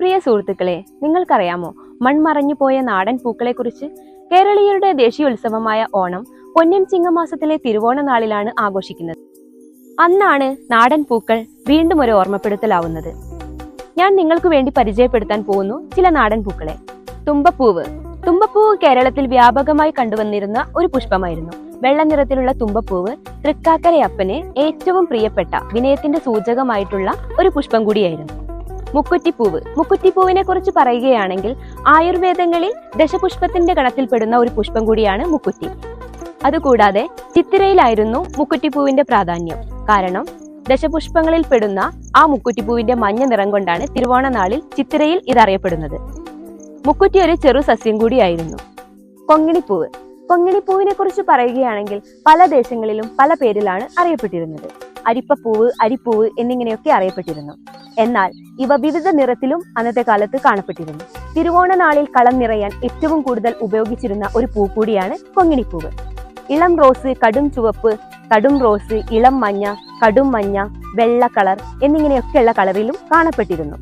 പ്രിയ സുഹൃത്തുക്കളെ നിങ്ങൾക്കറിയാമോ മൺമറഞ്ഞു പോയ നാടൻ പൂക്കളെക്കുറിച്ച്? കേരളീയരുടെ ദേശീയോത്സവമായ ഓണം പൊന്നിൻ ചിങ്ങമാസത്തിലെ തിരുവോണ നാളിലാണ് ആഘോഷിക്കുന്നത്. അന്നാണ് നാടൻ പൂക്കൾ വീണ്ടും ഒരു ഓർമ്മപ്പെടുത്തലാവുന്നത്. ഞാൻ നിങ്ങൾക്ക് വേണ്ടി പരിചയപ്പെടുത്താൻ പോകുന്നു ചില നാടൻ പൂക്കളെ. തുമ്പപ്പൂവ്. തുമ്പപ്പൂവ് കേരളത്തിൽ വ്യാപകമായി കണ്ടുവന്നിരുന്ന ഒരു പുഷ്പമായിരുന്നു. വെള്ള നിറത്തിലുള്ള തുമ്പപ്പൂവ് തൃക്കാക്കരയപ്പന് ഏറ്റവും പ്രിയപ്പെട്ട വിനയത്തിന്റെ സൂചകമായിട്ടുള്ള ഒരു പുഷ്പം കൂടിയായിരുന്നു. മുക്കുറ്റിപ്പൂവ്. മുക്കുറ്റിപ്പൂവിനെ കുറിച്ച് പറയുകയാണെങ്കിൽ ആയുർവേദങ്ങളിൽ ദശപുഷ്പത്തിന്റെ ഗണത്തിൽപ്പെടുന്ന ഒരു പുഷ്പം കൂടിയാണ് മുക്കുറ്റി. അതുകൂടാതെ ചിത്തിരയിലായിരുന്നു മുക്കുറ്റിപ്പൂവിന്റെ പ്രാധാന്യം. കാരണം ദശപുഷ്പങ്ങളിൽ പെടുന്ന ആ മുക്കുറ്റിപ്പൂവിന്റെ മഞ്ഞ നിറം കൊണ്ടാണ് തിരുവോണ നാളിൽ ചിത്തിരയിൽ ഇതറിയപ്പെടുന്നത്. മുക്കുറ്റി ഒരു ചെറു സസ്യം കൂടിയായിരുന്നു. കൊങ്ങിണിപ്പൂവ്. കൊങ്ങിണിപ്പൂവിനെ കുറിച്ച് പറയുകയാണെങ്കിൽ പല ദേശങ്ങളിലും പല പേരിലാണ് അറിയപ്പെട്ടിരുന്നത്. അരിപ്പപ്പൂവ് അരിപ്പൂവ് എന്നിങ്ങനെയൊക്കെ അറിയപ്പെട്ടിരുന്നു. എന്നാൽ ഇവ വിവിധ നിറത്തിലും അന്നത്തെ കാലത്ത് കാണപ്പെട്ടിരുന്നു. തിരുവോണ നാളിൽ കളം നിറയാൻ ഏറ്റവും കൂടുതൽ ഉപയോഗിച്ചിരുന്ന ഒരു പൂ കൂടിയാണ് കൊങ്ങിണിപ്പൂവ്. ഇളം റോസ് കടും ചുവപ്പ് കടും റോസ് ഇളം മഞ്ഞ കടും മഞ്ഞ വെള്ള കളർ എന്നിങ്ങനെയൊക്കെയുള്ള കളറിലും കാണപ്പെട്ടിരുന്നു.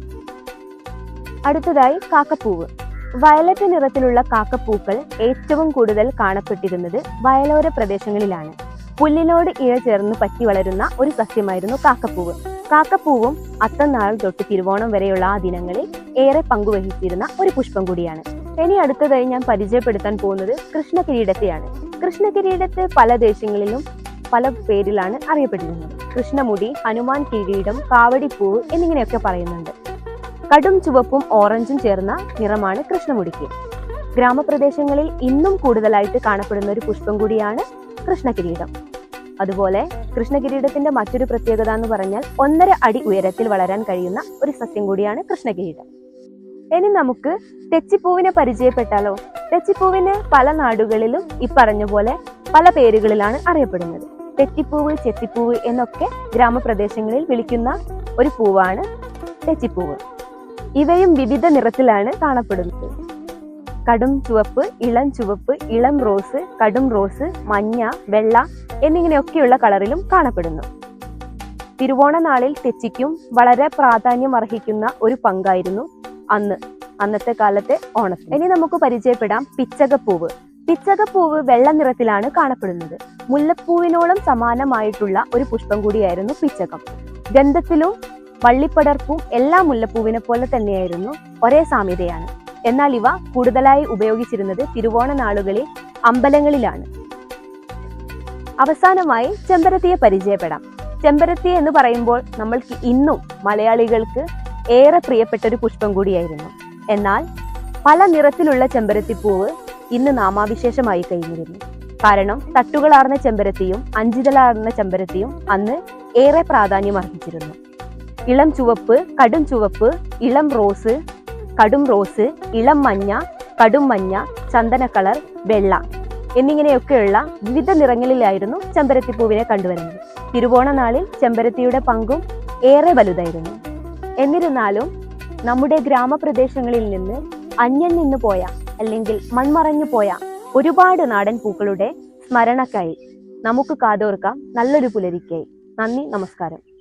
അടുത്തതായി കാക്കപ്പൂവ്. വയലറ്റ് നിറത്തിലുള്ള കാക്കപ്പൂക്കൾ ഏറ്റവും കൂടുതൽ കാണപ്പെട്ടിരുന്നത് വയലോര പ്രദേശങ്ങളിലാണ്. പുല്ലിനോട് ഇഴ ചേർന്ന് പറ്റി വളരുന്ന ഒരു സസ്യമായിരുന്നു കാക്കപ്പൂവ്. കാക്കപ്പൂവും അത്തനാൾ തൊട്ട് തിരുവോണം വരെയുള്ള ആ ദിനങ്ങളിൽ ഏറെ പങ്കുവഹിച്ചിരുന്ന ഒരു പുഷ്പം കൂടിയാണ്. ഇനി അടുത്തതായി ഞാൻ പരിചയപ്പെടുത്താൻ പോകുന്നത് കൃഷ്ണകിരീടത്തെയാണ്. കൃഷ്ണകിരീടത്തെ പല ദേശങ്ങളിലും പല പേരിലാണ് അറിയപ്പെട്ടിരുന്നത്. കൃഷ്ണമുടി ഹനുമാൻ കിരീടം കാവടിപ്പൂവ് എന്നിങ്ങനെയൊക്കെ പറയുന്നുണ്ട്. കടും ചുവപ്പും ഓറഞ്ചും ചേർന്ന നിറമാണ് കൃഷ്ണമുടിക്ക്. ഗ്രാമപ്രദേശങ്ങളിൽ ഇന്നും കൂടുതലായിട്ട് കാണപ്പെടുന്ന ഒരു പുഷ്പം കൂടിയാണ് കൃഷ്ണകിരീടം. അതുപോലെ കൃഷ്ണകിരീടത്തിന്റെ മറ്റൊരു പ്രത്യേകത എന്ന് പറഞ്ഞാൽ ഒന്നര അടി ഉയരത്തിൽ വളരാൻ കഴിയുന്ന ഒരു സസ്യം കൂടിയാണ് കൃഷ്ണകിരീടം. ഇനി നമുക്ക് തെച്ചിപ്പൂവിനെ പരിചയപ്പെട്ടാലോ? തെച്ചിപ്പൂവിന് പല നാടുകളിലും ഈ പറഞ്ഞ പോലെ പല പേരുകളിലാണ് അറിയപ്പെടുന്നത്. തെച്ചിപ്പൂവ് ചെത്തിപ്പൂവ് എന്നൊക്കെ ഗ്രാമപ്രദേശങ്ങളിൽ വിളിക്കുന്ന ഒരു പൂവാണ് തെച്ചിപ്പൂവ്. ഇവയും വിവിധ നിറത്തിലാണ് കാണപ്പെടുന്നത്. കടും ചുവപ്പ് ഇളം ചുവപ്പ് ഇളം റോസ് കടും റോസ് മഞ്ഞ വെള്ള എന്നിങ്ങനെയൊക്കെയുള്ള കളറിലും കാണപ്പെടുന്നു. തിരുവോണ നാളിൽ തെച്ചിക്കും വളരെ പ്രാധാന്യം അർഹിക്കുന്ന ഒരു പങ്കായിരുന്നു അന്ന് അന്നത്തെ കാലത്തെ ഓണത്തിന്. ഇനി നമുക്ക് പരിചയപ്പെടാം പിച്ചകപ്പൂവ്. പിച്ചകപ്പൂവ് വെള്ള നിറത്തിലാണ് കാണപ്പെടുന്നത്. മുല്ലപ്പൂവിനോളം സമാനമായിട്ടുള്ള ഒരു പുഷ്പം കൂടിയായിരുന്നു പിച്ചകം. ഗന്ധത്തിലും വള്ളിപ്പടർപ്പും എല്ലാ മുല്ലപ്പൂവിനെ പോലെ തന്നെയായിരുന്നു ഒരേ സാമ്യതയാണ്. എന്നാൽ ഇവ കൂടുതലായി ഉപയോഗിച്ചിരുന്നത് തിരുവോണ നാളുകളിൽ അമ്പലങ്ങളിലാണ്. അവസാനമായി ചെമ്പരത്തിയെ പരിചയപ്പെടാം. ചെമ്പരത്തി എന്ന് പറയുമ്പോൾ നമ്മൾക്ക് ഇന്നും മലയാളികൾക്ക് ഏറെ പ്രിയപ്പെട്ട ഒരു പുഷ്പം കൂടിയായിരുന്നു. എന്നാൽ പല നിറത്തിലുള്ള ചെമ്പരത്തിപ്പൂവ് ഇന്ന് നാമാവിശേഷമായി കഴിഞ്ഞിരുന്നു. കാരണം തട്ടുകളാർന്ന ചെമ്പരത്തിയും അഞ്ചിതലാർന്ന ചെമ്പരത്തിയും അന്ന് ഏറെ പ്രാധാന്യം അർഹിച്ചിരുന്നു ഇളം ചുവപ്പ് കടും ചുവപ്പ് ഇളം റോസ് കടും റോസ് ഇളം മഞ്ഞ കടും മഞ്ഞ ചന്ദന കളർ വെള്ള എന്നിങ്ങനെയൊക്കെയുള്ള വിവിധ നിറങ്ങളിലായിരുന്നു ചെമ്പരത്തിപ്പൂവിനെ കണ്ടുവരുന്നത്. തിരുവോണ നാളിൽ ചെമ്പരത്തിയുടെ പങ്കും ഏറെ വലുതായിരുന്നു. എന്നിരുന്നാലും നമ്മുടെ ഗ്രാമപ്രദേശങ്ങളിൽ നിന്ന് അന്യൻ നിന്ന് പോയ അല്ലെങ്കിൽ മൺമറഞ്ഞു പോയ ഒരുപാട് നാടൻ പൂക്കളുടെ സ്മരണക്കായി നമുക്ക് കാതോർക്കാം നല്ലൊരു പുലരിക്കായി. നന്ദി നമസ്കാരം.